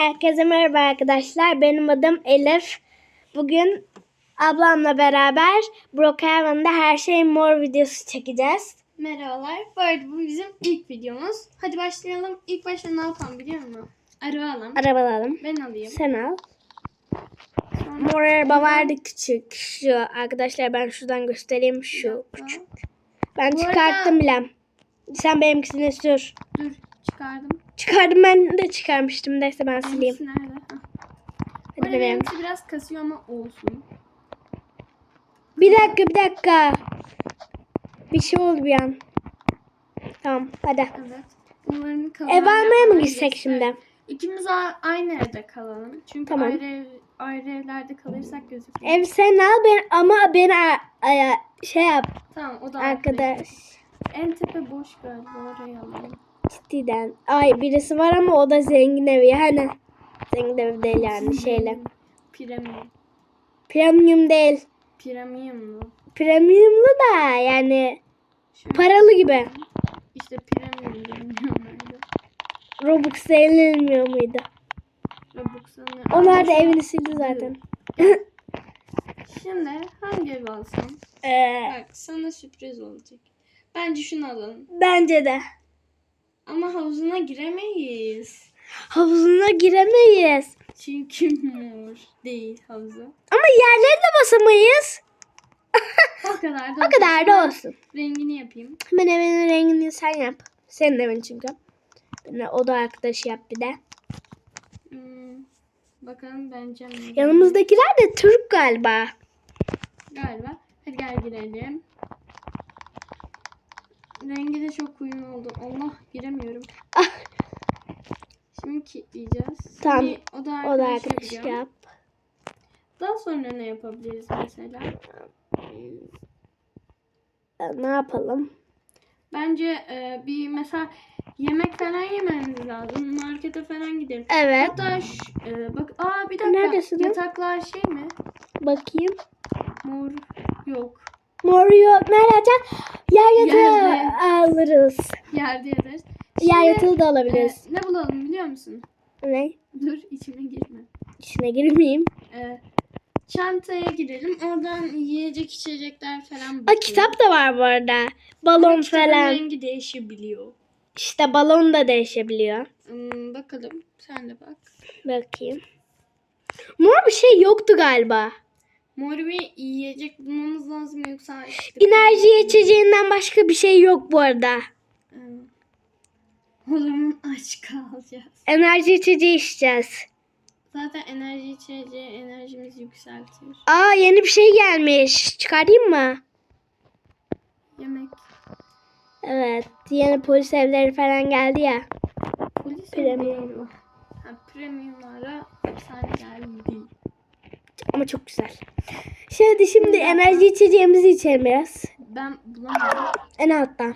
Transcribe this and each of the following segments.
Herkese merhaba arkadaşlar. Benim adım Elif. Bugün ablamla beraber Brookhaven'da her şey mor videosu çekeceğiz. Merhabalar. Bu arada bu bizim ilk videomuz. Hadi başlayalım. İlk başta ne yapalım biliyor musun? Araba alalım. Araba alalım. Ben alayım. Sen al. Sonra Mor araba vardı küçük. Şu arkadaşlar ben şuradan göstereyim. Şu küçük. Ben Bu arada- çıkarttım bile. Sen benimkisini sür. Dur çıkardım. Çıkardım ben de çıkarmıştım. Neyse ben sileyim. Hangisi nerede? Hadi bebeğim. benimki biraz kasıyor ama olsun. Bir dakika bir dakika. Bir şey oldu bir an. Tamam hadi. Evet. Bunların kalan Ev almaya mı yapmaları gitsek göster. şimdi? İkimiz a- aynı evde kalalım. Çünkü Tamam. ayrı, ev, ayrı evlerde kalırsak gözükmüyor. Ev sen al ben ama beni a- a- şey yap Tamam o da arkadaş. En tepe boş galiba orayı alalım. Ciddiden. Ay birisi var ama o da zengin evi yani. Zengin evi değil yani şeyle. Premium. Premium değil. Premiumlu. Premiumlu da yani Şöyle. paralı gibi. İşte premium bilmiyorum nerede. Robux denilmiyor muydu? Robux'a ne? Onlar da evini sildi zaten. Şimdi hangi ev alsam? Ee, Bak sana sürpriz olacak. Bence şunu alalım. bence de. Ama havuzuna giremeyiz. Havuzuna giremeyiz. Çünkü mor değil havuzu. Ama yerlerine basamayız. O kadar da O kadar da olsun. Rengini yapayım. Ben evinin rengini sen yap. Senin evin çünkü. Ben o da arkadaşı yap bir de. Hmm, bakalım bence mi? Yanımızdakiler de Türk galiba. Galiba. Hadi gel girelim. Rengi de çok uyumlu oldu. Allah giremiyorum. Şimdi kilitleyeceğiz. Tamam. Şimdi o da O da arkadaş arkadaş yapacağım. yap. Daha sonra ne yapabiliriz mesela? Ne yapalım? Bence e, bir mesela yemek falan yememiz lazım. Markete falan gidelim. Evet. Hatta ş- e, bak aa bir dakika. Neredesin? Yataklar şey mi? Bakayım. Mor yok. Mor yok. Nerede? Yer yatağı Yerde. alırız. Yerde yatarız. Yer yatağı da e, alabiliriz. ne bulalım biliyor musun? Ne? Dur içime girme. İçine girmeyeyim. E, çantaya girelim. Oradan yiyecek içecekler falan Aa, kitap da var bu arada. Balon Kitabın falan. rengi değişebiliyor. İşte balon da değişebiliyor. Hmm, bakalım. Sen de bak. Bakayım. Mor bir şey yoktu galiba. Mor bir yiyecek bulmamız lazım yoksa işte... Enerji içeceğinden başka bir şey yok bu arada. O zaman aç kalacağız. Enerji içeceği içeceğiz. Zaten enerji içeceği enerjimizi yükseltir. Aa yeni bir şey gelmiş. Çıkarayım mı? Yemek. Evet. Yeni polis evleri falan geldi ya. Polis Premium. değil o. Ha, premiumlara hapishane geldi. Ama çok güzel. Şimdi şimdi enerji içeceğimizi içelim biraz. Ben bulamadım. En alttan.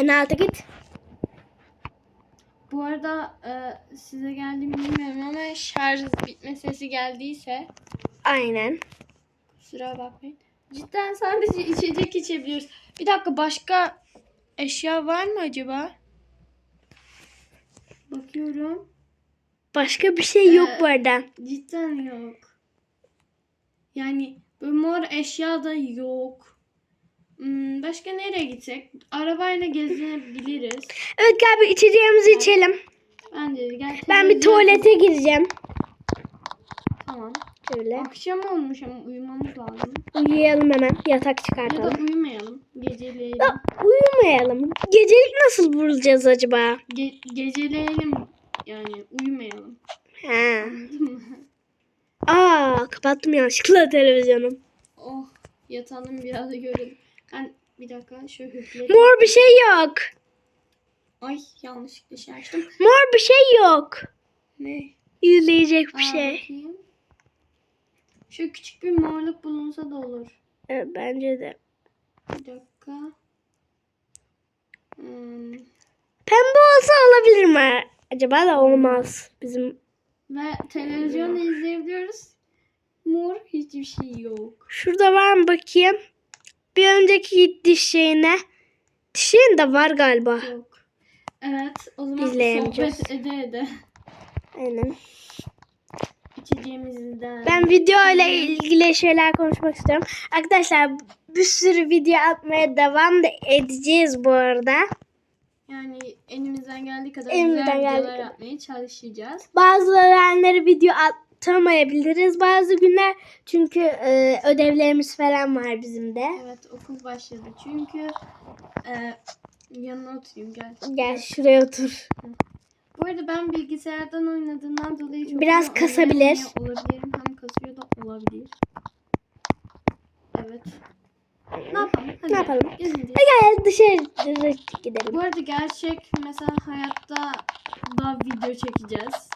En alta git. Bu arada e, size geldi mi bilmiyorum ama şarj bitme sesi geldiyse Aynen. kusura bakmayın. Cidden sadece içecek içebiliyoruz. Bir dakika başka eşya var mı acaba? Bakıyorum. Başka bir şey yok Ee, bu arada. Cidden yok. Yani mor eşya da yok. Hmm, başka nereye gitsek? Arabayla gezinebiliriz. Evet gel bir içeceğimizi içelim. Bence de gel. Ben bir tuvalete gireceğim. Tamam. Şöyle. Akşam olmuş ama uyumamız lazım. Uyuyalım hemen. Yatak Ya da çıkartalım. uyumayalım. Geceleyelim. Ya, uyumayalım. Gecelik nasıl bulacağız acaba? Ge- geceleyelim. Yani uyumayalım. Ha. Aa kapattım yanlışlıkla televizyonu. oh yatalım biraz da görelim. Ben bir dakika şöyle üfleyelim. Mor bir şey yok. Ay yanlışlıkla şey açtım. Mor bir şey yok. Ne? İzleyecek bir Aa, şey. bakayım. Şu küçük bir morluk bulunsa da olur. Evet, bence de. Bir dakika. Hmm. Pembe olsa olabilir mi? Acaba da olmaz. Bizim Ve televizyonda izleyebiliyoruz. Mor hiçbir şey yok. şurada var mı bakayım? Bir önceki diş şeyine. Dişin de var galiba. Yok. Evet o zaman İzleyemeyeceğiz. sohbet ede ede. Aynen. İçeceğimizden. Ben video ile ilgili şeyler konuşmak istiyorum. Arkadaşlar bir sürü video atmaya devam da edeceğiz bu arada. Yani elimizden geldiği kadar Elimizden güzel videolar kadar. yapmaya çalışacağız. Bazı öğlenleri video atamayabiliriz. Bazı günler çünkü e, ödevlerimiz falan var bizim de. Evet okul başladı çünkü e, yanına oturayım gel. Gel şuraya otur. Bu arada ben bilgisayardan oynadığımdan dolayı çok Biraz kasabilir. Olabilirim hem kasıyor da olabilir. Evet. Ne yapalım? Hadi Ne yapalım? gezineceğiz. Gel dışarı gidelim. Bu arada gerçek mesela hayatta da video çekeceğiz.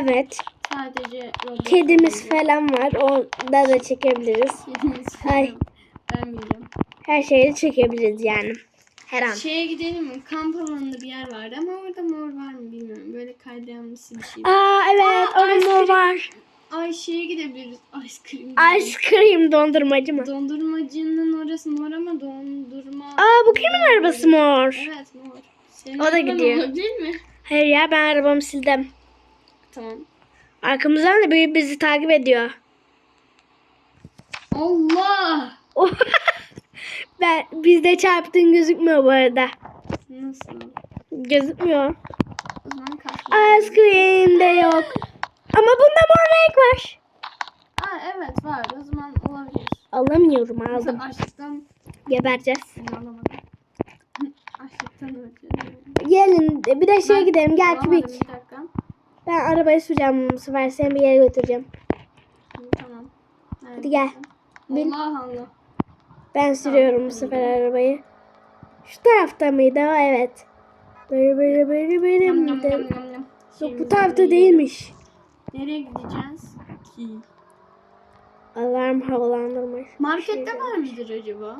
Evet. Sadece robot Kedimiz olmayacak. falan var. Onda da çekebiliriz. Kedimiz Ay. falan. Ben biliyorum. Her şeyi çekebiliriz yani. Her an. Şeye gidelim mi? Kamp alanında bir yer vardı ama orada mor var mı bilmiyorum. Böyle kaydıramlısı bir şey. Aa evet Aa, orada mor var. Ay şeye gidebiliriz. Ice cream. Ice cream dondurmacı mı? Dondurmacının orası mor ama dondurma. Aa bu kimin arabası mor? Evet mor. Senin O da gidiyor. olabilir mi? Hayır ya ben arabamı sildim. Tamam. Arkamızdan da biri bizi takip ediyor. Allah! ben bizde çarptığın gözükmüyor bu arada. Nasıl? Gözükmüyor. O zaman kalk. Ice cream de yok. Ama bunda mor renk var. Aa evet var. O zaman olabilir. Alamıyorum Mesela aldım. açlıktan Gebereceğiz. Alamadım. açlıktan öleceğim. Gelin bir de şeye Ben gidelim gel bulamadım, kübik. Bir dakika. Ben arabayı süreceğim bu sefer seni bir yere götüreceğim. Hı, Tamam. Hadi gel. Bin. Allah Allah. Ben sürüyorum bu sefer arabayı. Şu tarafta mıydı? o? Evet. Böyle böyle böyle böyle miydi? yam, yam. Yok bu tarafta değilmiş. Nereye gideceğiz ki? Alarm havalandırmış. Markette var mıdır acaba?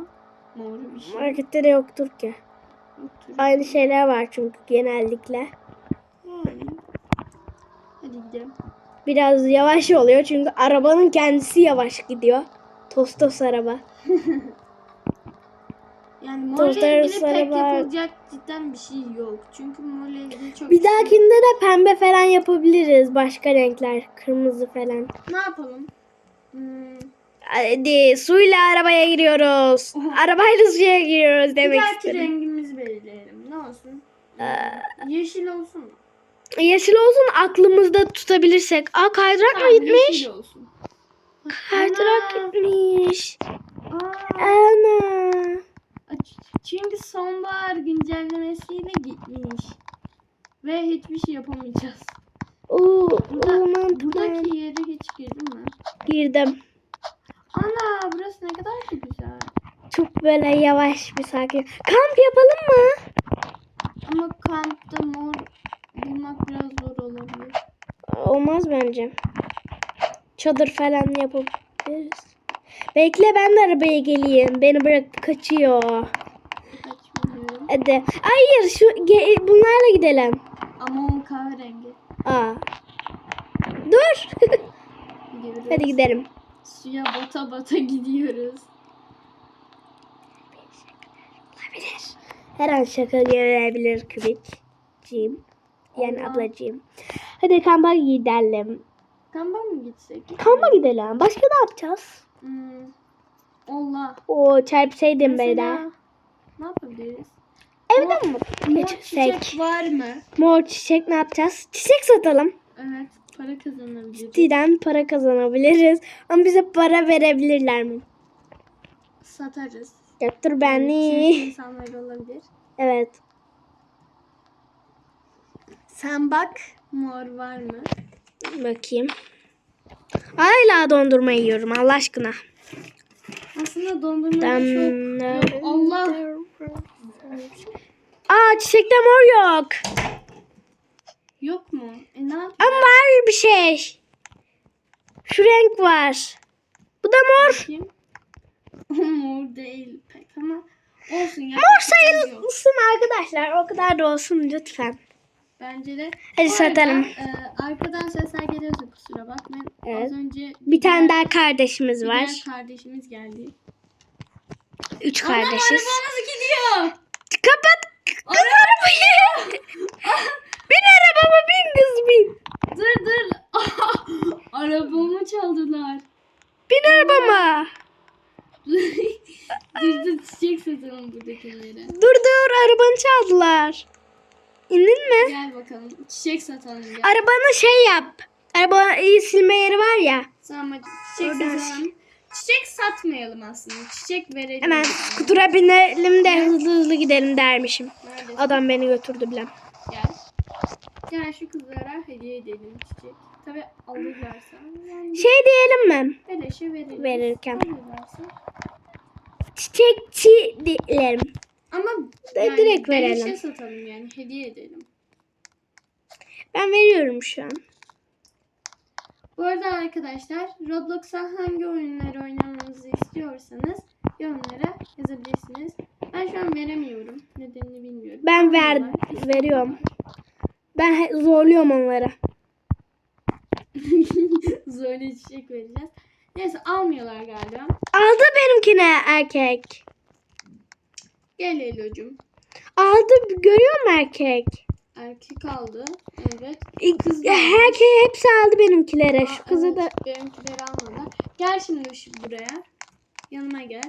Mor bir şey. Markette de yoktur ki. Yoktur. Aynı şeyler var çünkü genellikle. Yani. Hadi gidelim. Biraz yavaş oluyor çünkü arabanın kendisi yavaş gidiyor. Tostos araba. Yani morla ilgili pek var. yapılacak cidden bir şey yok. Çünkü morla ilgili çok Bir şey- dahakinde de pembe falan yapabiliriz. Başka renkler. Kırmızı falan. Ne yapalım? Hmm, Hadi suyla arabaya giriyoruz. Arabayla suya giriyoruz bir demek dahaki istedim. rengimizi belirleyelim. Ne olsun? Yeşil olsun mu? Yeşil olsun aklımızda tutabilirsek. Aa kaydırak mı Tamam, gitmiş? yeşil olsun. Kaydırak Ana. gitmiş. Aa, Ana. Çünkü sonbahar güncellemesiyle gitmiş. Ve hiçbir şey yapamayacağız. Oo, Burada, o zaman buradaki yere hiç girdin mi? girdim. Ana burası ne kadar da güzel. Çok böyle yavaş bir sakin. Kamp yapalım mı? Ama kampta mor bulmak biraz zor olabilir. Olmaz bence. Çadır falan yapabiliriz. Bekle ben de arabaya geleyim. Beni bırakıp kaçıyor. Kaçmıyorum. Hadi. Hayır şu bunlarla gidelim. Ama o kahverengi. Aa. Dur. Gidiyoruz. Hadi gidelim. Suya bata bata gidiyoruz. Olabilir. Her an şaka gelebilir kübikciğim. Yani Allah. ablacığım. Hadi kampa gidelim. Kampa mı gitsek? Kampa gidelim. Başka ne yapacağız? Hmm. Allah. Oo çarpsaydım. Mesela ne yapabiliriz? Evden mi Mor geçsek? çiçek var mı? Mor çiçek ne yapacağız? Çiçek satalım. Evet. Para kazanabiliriz. Siteden para kazanabiliriz. Ama bize para verebilirler mi? Satarız. Çünkü beni. insanlar olabilir. Evet. Sen bak. Mor var mı? Bakayım. Hala dondurma yiyorum Allah aşkına. Aslında dondurma çok... Yok, Allah. Aa çiçekte mor yok. Yok mu? E ne yapayım? Ama var bir şey. Şu renk var. Bu da mor. Bakayım. Mor değil pek ama olsun ya. Mor sayılsın arkadaşlar. O kadar da olsun lütfen. Bence de. Hadi Bu satalım. arada, e, arkadan sesler geliyorsa kusura bakmayın. Evet. Az önce Bir tane daha kardeşimiz bir var. diğer kardeşimiz geldi. Üç Anam kardeşiz. arabamız gidiyor. Kapat. Kız arabayı. Bin arabama bin kız bin. Dur dur. Arabamı çaldılar. Bin arabama. dur dur çiçek satalım buradakilere. Dur dur arabanı çaldılar. İndin mi? Gel bakalım. Çiçek satalım gel. Arabanı şey yap. Arabayı silme yeri var ya. Tamam çiçek Oradan satalım. Çiçek satmayalım aslında. Çiçek verelim. Hemen skutura binelim de hızlı hızlı gidelim dermişim. Neredesin? Adam beni götürdü bile. Gel. Gel şu kızlara hediye edelim çiçek. Tabi alırlarsa. Yani Şey diyelim mi? beleşe verelim. Verirken. Alırlarsa. Çiçekçi diyelim. Ama De- yani direkt verelim. satalım yani. Hediye edelim. Ben veriyorum şu an. Bu arada arkadaşlar Roblox'a hangi oyunları oynamamızı istiyorsanız yorumlara yazabilirsiniz. Ben şu an veremiyorum. Nedenini bilmiyorum. Ben ver, veriyorum. Ben he- zorluyorum onları. Zorla çiçek vereceğiz. Neyse almıyorlar galiba. Aldı benimkine erkek. Gel Elo'cum. Aldı görüyor musun erkek? Erkek aldı. Evet. Kız Erkek hepsi aldı benimkilere. Şu Aa, kızı evet, da Benimkileri almadı. Gel şimdi şu buraya. Yanıma gel.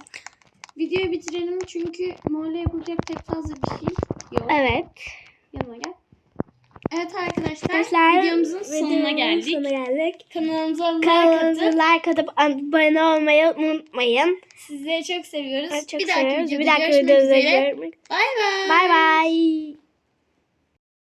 Videoyu bitirelim çünkü Mor'la yapılacak pek fazla bir şey yok. evet. Yanıma gel. Evet arkadaşlar, Arkadaşlar videomuzun sonuna videomuzun geldik. sonuna geldik. Kanalımıza like Kanalımıza atıp like atıp abone olmayı unutmayın. sizleri çok seviyoruz. Çok bir dahaki seviyoruz. videoda Bir dahaki görüşmek üzere. Bay bay. Bay bay.